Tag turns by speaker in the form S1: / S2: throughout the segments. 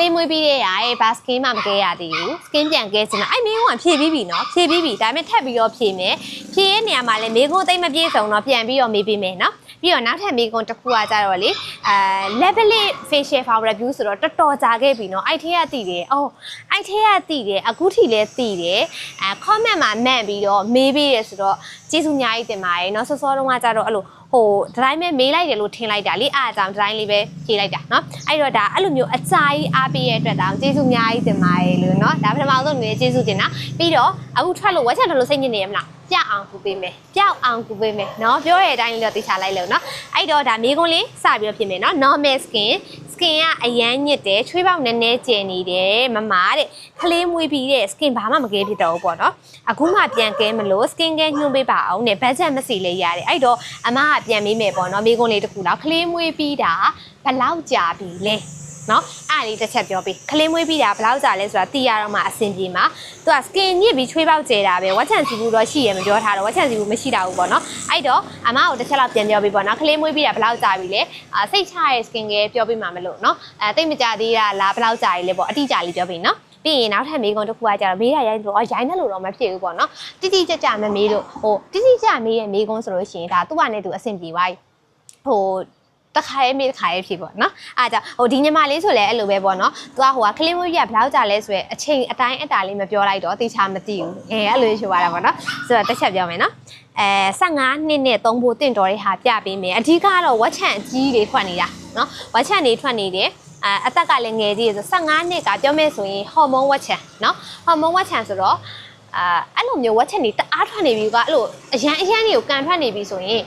S1: လေးမွေးပြီးတဲ့ရာရဲ့ဘာစကင်းမှမကဲရသေးဘူးစကင်းပြန်ကဲစင်တာအဲ့မင်းကဖြည့်ပြီးပြီနော်ဖြည့်ပြီးပြီဒါပေမဲ့ထပ်ပြီးတော့ဖြည့်မယ်ဖြည့်ရဲ့နေရာမှာလည်းမေးခွန်းသိမ့်မပြည့်စုံတော့ပြန်ပြီးတော့မေးပေးမယ်နော်ပြီးတော့နောက်ထပ်မေးခွန်းတစ်ခုကကြတော့လေအဲ level facial file review ဆိုတော့တော်တော်ကြာခဲ့ပြီနော်အဲ့ထဲကတည်တယ်အော်အဲ့ထဲကတည်တယ်အခုထိလည်းတည်တယ်အဲ comment မှာမှန်ပြီးတော့မေးပေးရဆိုတော့ကျေးဇူးအများကြီးတင်ပါတယ်နော်စောစောတုန်းကကြတော့အဲ့လို ဟိုဒီတိုင်းပဲမေးလိုက်တယ်လို့ထင်လိုက်တာလေအားအကြောင်းဒီတိုင်းလေးပဲဖြေလိုက်တာเนาะအဲ့တော့ဒါအဲ့လိုမျိုးအကြာကြီးအားပေးရတဲ့အတွက်တောင်ကျေးဇူးအများကြီးတင်ပါတယ်လို့เนาะဒါပထမဆုံးနေကျေးဇူးတင်တာပြီးတော့အခုထွက်လို့ဝက်ချက်ထွက်လို့စိတ်ညစ်နေရမလားပြအောင်ကူပေးမယ်ပြအောင်ကူပေးမယ်เนาะပြောရတဲ့အတိုင်းလေးတော့သိချလိုက်လို့เนาะအဲ့တော့ဒါမိကုန်းလေးစပြီးတော့ပြင်မယ်เนาะ normal skin skin ကအရန်ညစ်တယ်ချွေးပေါက်နည်းနည်းကျယ်နေတယ်မမတဲ့ခလေးမွေးပြီးတဲ့ skin ဘာမှမကဲဖြစ်တော့ဘူးပေါ့နော်အခုမှပြန်ကဲမလို့ skin ကဲညှို့ပေးပါအောင်နဲ့ budget မစီလေးရတယ်အဲ့တော့အမကပြန်မေးမယ်ပေါ့နော်မိကုန်းလေးတစ်ခုတော့ခလေးမွေးပြီးတာဘလောက်ကြာပြီလဲနော် အဲ့ဒါလေးတစ်ချက်ပြောပေးခလင်းမွေးပြီးတာဘယ်လောက်ကြာလဲဆိုတာသိရတော့မှအဆင်ပြေမှာသူက skin ညစ်ပြီးချွေးပေါက်ကျဲတာပဲဝက်ချန်စီဘူးတော့ရှိရမပြောထားတော့ဝက်ချန်စီဘူးမရှိတာဘူးပေါ့နော်အဲ့တော့အမကိုတစ်ချက်လောက်ပြန်ပြောပေးပေါ့နော်ခလင်းမွေးပြီးတာဘယ်လောက်ကြာပြီလဲအာစိတ်ချရဲ့ skin ကပြောပေးမှာမလို့နော်အဲတိတ်မကြသေးတာလားဘယ်လောက်ကြာပြီလဲပေါ့အတိအကျလေးပြောပေးနော်ပြီးရင်နောက်ထပ်မေးခွန်းတစ်ခုကကြတော့မေးရရိုင်းလို့အော်ရိုင်းတယ်လို့တော့မဖြစ်ဘူးပေါ့နော်တိတိကျကျမမေးလို့ဟိုတိတိကျမေးရဲ့မေးခွန်းဆိုလို့ရှိရင်ဒါသူ့ကနေသူအဆင်ပြေသွားပြီဟို တခါရေးမေးတခါရေးဖြစ်ပေါ့နော်အားကြောင့်ဟိုဒီညီမလေးဆိုလည်းအဲ့လိုပဲပေါ့နော်သူကဟိုကကလေးမွေးပြဘယ်လောက်ကြာလဲဆိုရယ်အချိန်အတိုင်းအတာလေးမပြောလိုက်တော့တေချာမသိဘူးအဲအဲ့လိုရှိပါတာပေါ့နော်ဆိုတော့တစ်ချက်ပြောမယ်နော်အဲ15နှစ်နဲ့သုံးဖို့တင့်တော်တဲ့ဟာပြပေးမယ်အဓိကတော့ဝက်ချန်အကြီးတွေထွက်နေတာနော်ဝက်ချန်တွေထွက်နေတယ်အအသက်ကလည်းငယ်သေးတယ်ဆို15နှစ်ကပြောမယ်ဆိုရင်ဟော်မုန်းဝက်ချန်နော်ဟော်မုန်းဝက်ချန်ဆိုတော့အာအဲ့လိုမျိုးဝက်ချန်တွေတအားထွက်နေပြီကအဲ့လိုအရန်အရန်တွေကိုကန်ထွက်နေပြီဆိုရင်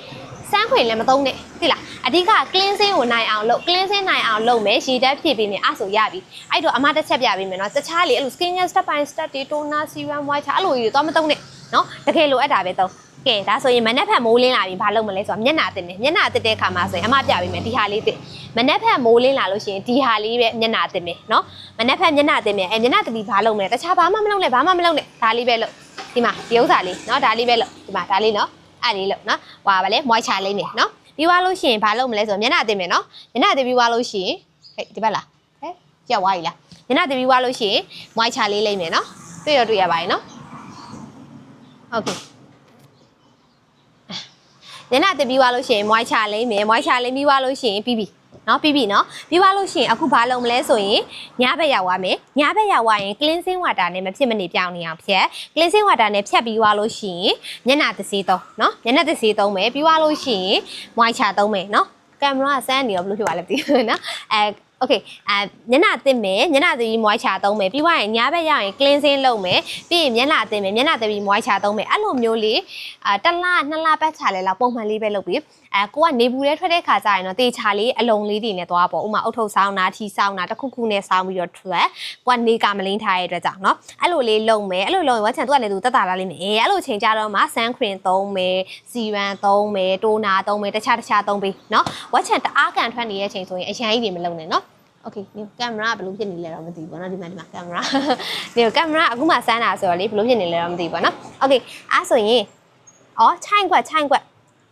S1: စမ်းခွေလည်းမသုံးနဲ့သိလားအဓိက cleansing ကိုနိုင်အောင်လုပ် cleansing နိုင်အောင်လုပ်မယ်ရှည်တက်ဖြည့်ပေးမယ်အဲ့ဆိုရပြီအဲ့တော့အမတစ်ချက်ပြပေးမယ်နော်တခြားလေအဲ့လို skin care step by step တွေ toner serum moisture အဲ့လိုကြီးတွေတော့မသုံးနဲ့နော်တကယ်လိုအပ်တာပဲသုံးကဲဒါဆိုရင်မနက်ဖြန်မိုးလင်းလာပြီဘာလုပ်မလဲဆိုတော့မျက်နှာတင်တယ်မျက်နှာတင်တဲ့အခါမှာဆိုရင်အမပြပေးမယ်ဒီဟာလေးတင်မနက်ဖြန်မိုးလင်းလာလို့ရှိရင်ဒီဟာလေးပဲမျက်နှာတင်မယ်နော်မနက်ဖြန်မျက်နှာတင်မယ်အဲမျက်နှာတင်ပြီးဘာလုပ်မလဲတခြားဘာမှမလုပ်နဲ့ဘာမှမလုပ်နဲ့ဒါလေးပဲလုပ်ဒီမှာဒီဥစ္စာလေးနော်ဒါလေးပဲလုပ်ဒီမှာဒါလေးနော် အဲ့လေးလုပ်နော်ဟွာပါလေ moisture လေးနေနော်ပြီးသွားလို့ရှိရင်ဘာလုပ်မလဲဆိုတော့မျက်နှာတင်မယ်နော်မျက်နှာတင်ပြီးသွားလို့ရှိရင်ဟဲ့ဒီဘက်လားဟဲ့ကြောက်သွားပြီလားမျက်နှာတင်ပြီးသွားလို့ရှိရင် moisture လေးလိမ့်မယ်နော်တွေ့ရတွေ့ရပါရဲ့နော်โอเคညနာတပြီးသွားလို့ရှိရင် moisture လိမ့်မယ် moisture လိမ့်ပြီးသွားလို့ရှိရင်ပြီးပြီ နော်ပြီးပြီနော်ပြီးပါလို့ရှိရင်အခုဘာလုပ်မလဲဆိုရင်ညဘက်ရောက်ရမယ်ညဘက်ရောက်ရရင် cleansing water နဲ့မဖြစ်မနေပြောင်းနေအောင်ဖြတ် cleansing water နဲ့ဖြတ်ပြီးွားလို့ရှိရင်ညနာတစ်စီသုံးနော်ညနာတစ်စီသုံးမယ်ပြီးွားလို့ရှိရင် moisture သုံးမယ်နော်ကင်မရာကစမ်းနေရောဘယ်လိုဖြစ်ပါလဲမသိဘူးနော်အဲ าะအဲ okay အဲညနာတင်မယ်ညနာသပြီး moisture သုံးမယ်ပြီးသွားရင်ညဘက်ရောက်ရင် cleansing လုပ်မယ်ပြီးရင်မျက်နှာတင်မယ်မျက်နှာတင်ပြီး moisture သုံးမယ်အဲ့လိုမျိုးလေးအာတစ်လနှစ်လပတ်ချာလဲလောက်ပုံမှန်လေးပဲလုပ်ပြီးအဲကိုကနေဘူးထဲထွက်တဲ့ခါကျရင်တော့တေချာလေးအလုံးလေးတွေနဲ့သွားပေါ့ဥမာအုတ်ထုပ်ဆောင်းတာထီဆောင်းတာတစ်ခုခုနဲ့ဆောင်းပြီးတော့ထွက်ကိုကနေကမလင်းထားရတဲ့အတွက်ကြောင့်เนาะအဲ့လိုလေးလုပ်မယ်အဲ့လိုလုပ်ရင်ဝက်ချန်သူကလည်းသူတက်တာလာလေးနဲ့အဲအဲ့လိုချိန်ကြတော့မှ sun cream သုံးမယ်စီရန်သုံးမယ်တိုနာသုံးမယ်တခြားတခြားသုံးပြီးเนาะဝက်ချန်တအားကန်ထွက်နေတဲ့ချိန်ဆိုရင်အရန်ကြီးတွေမလုပ်နဲ့เนาะ โอเคနေကင်မရာဘယ်လိုဖြစ်နေလဲတော့မသိဘူးပေါ့နော်ဒီမှာဒီမှာကင်မရာနေကင်မရာအခုမှစမ်းတာဆိုတော့လေဘယ်လိုဖြစ်နေလဲတော့မသိဘူးပေါ့နော်โอเคအဲ့ဆိုရင်အော်ချိုင်းခွက်ချိုင်းခွက်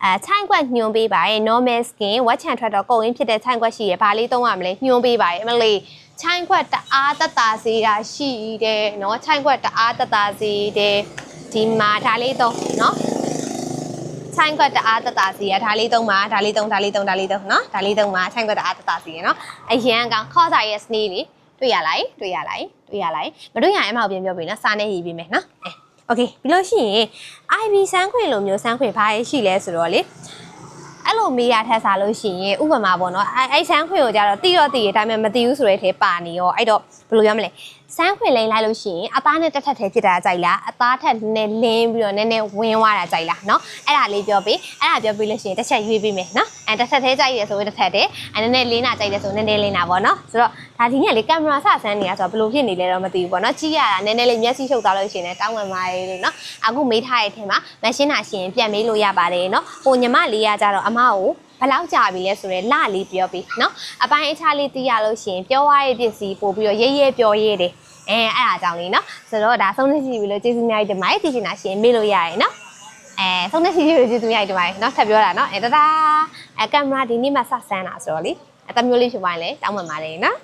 S1: အဲချိုင်းခွက်ညွှန်ပေးပါရဲ့ normal skin ဝက်ချန်ထွက်တော့ကုန်ရင်းဖြစ်တဲ့ချိုင်းခွက်ရှိရဘာလေးသုံးရမလဲညွှန်ပေးပါရဲ့အမလေးချိုင်းခွက်တအားတတာစေးတာရှိတယ်เนาะချိုင်းခွက်တအားတတာစေးတယ်ဒီမှာဒါလေးသုံးเนาะ ချိုင်းကွက်တအားတတာစီရဒါလေးသုံးပါဒါလေးသုံးဒါလေးသုံးဒါလေးသုံးနော်ဒါလေးသုံးပါချိုင်းကွက်တအားတတာစီရနော်အရန်ကောင်ခေါ်စာရဲ့စနီးလေးတွေ့ရလိုက်တွေ့ရလိုက်တွေ့ရလိုက်မတွေ့ရရင်အမအောင်ပြန်ပြောပေးနော်စာနဲ့ရေးပေးမယ်နော်အဲ Okay ပြီးလို့ရှိရင် IB စမ်းခွင်လိုမျိုးစမ်းခွင်ဘာရရှိလဲဆိုတော့လေအဲ့လိုမေးရထက်စားလို့ရှိရင်ဥပမာပေါ့နော်အဲ့အဲ့ဆန်းခွေကိုကြတော့တိတော့တိရဒါပေမဲ့မတိဘူးဆိုတဲ့အထဲပါနေရောအဲ့တော့ဘယ်လိုရမလဲ ဆန်းခွင့်လိန်လိုက်လို့ရှိရင်အသားနဲ့တက်ထက်ထဲဖြစ်တာကြိုက်လားအသားထက်နည်းလင်းပြီးတော့နည်းနည်းဝင်းသွားတာကြိုက်လားเนาะအဲ့ဒါလေးပြောပေးအဲ့ဒါပြောပြီးလို့ရှိရင်တစ်ချက်ရွေးပေးမယ်เนาะအဲတစ်ထက်ထဲကြိုက်ရဆိုရင်တစ်ထက်တည်းအဲနည်းနည်းလင်းတာကြိုက်တယ်ဆိုနည်းနည်းလင်းတာပေါ့เนาะဆိုတော့ဒါဒီညလေးကင်မရာစဆန်းနေရဆိုတော့ဘယ်လိုဖြစ်နေလဲတော့မသိဘူးပေါ့เนาะကြည့်ရတာနည်းနည်းလေးမျက်စိရှုပ်သွားလို့ရှိရင်လည်းတောင်းဝင်ပါတယ်လို့เนาะအခုမေးထားတဲ့အထင်မှာမရှင်းတာရှင်ပြန်မေးလို့ရပါတယ်เนาะဟိုညီမလေးကကြတော့အမကို ဘယ်လောက်ကြာပြီလဲဆိုတော့လလေးပြောပြီးเนาะအပိုင်းအခြားလေးသိရလို့ရှိရင်ပြောရတဲ့ပစ္စည်းပို့ပြီးတော့ရဲရဲပြောရဲတယ်အဲအဲ့အားကြောင့်လေးเนาะဆိုတော့ဒါဆုံးနေစီပြီလို့ကျေးဇူးများကြီးတင်ပါတယ်သိချင်တာရှင်မေးလို့ရရင်เนาะအဲဆုံးနေစီပြီလို့ကျေးဇူးများကြီးတင်ပါတယ်เนาะထပ်ပြောတာเนาะအဲတဒါအဲကင်မရာဒီနေ့မှစဆန်းတာဆိုတော့လေအတမျိုးလေးဖြစ်သွားရင်လည်းတောင်းပန်ပါတယ်เนาะ